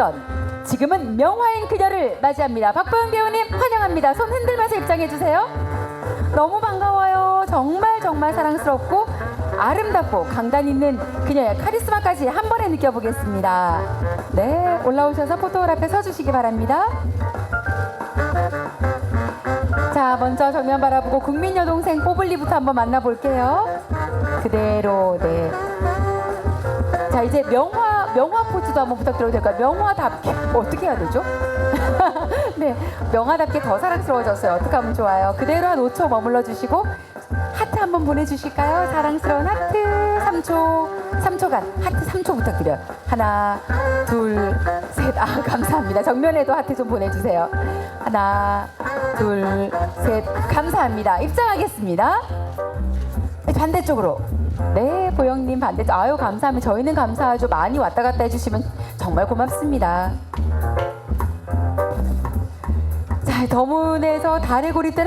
없던 지금은 명화인 그녀를 맞이합니다. 박보영 배우님 환영합니다. 손 흔들면서 입장해 주세요. 너무 반가워요. 정말 정말 사랑스럽고 아름답고 강단 있는 그녀의 카리스마까지 한 번에 느껴보겠습니다. 네, 올라오셔서 포토그래프에 서주시기 바랍니다. 자, 먼저 정면 바라보고 국민 여동생 뽀블리부터 한번 만나볼게요. 그대로, 네. 자, 이제 명화, 명화 포즈도 한번 부탁드려도 될까요? 명화답게. 어떻게 해야 되죠? 네, 명화답게 더 사랑스러워졌어요. 어떻게 하면 좋아요? 그대로 한 5초 머물러 주시고, 하트 한번 보내주실까요? 사랑스러운 하트 3초, 3초간 하트 3초 부탁드려요. 하나, 둘, 셋. 아, 감사합니다. 정면에도 하트 좀 보내주세요. 하나, 둘, 셋. 감사합니다. 입장하겠습니다. 네, 반대쪽으로. 네, 보영님 반대쪽. 아유, 감사합니다. 저희는 감사하죠. 많이 왔다 갔다 해주시면 정말 고맙습니다. 자, 더문에서 달의 고리 때는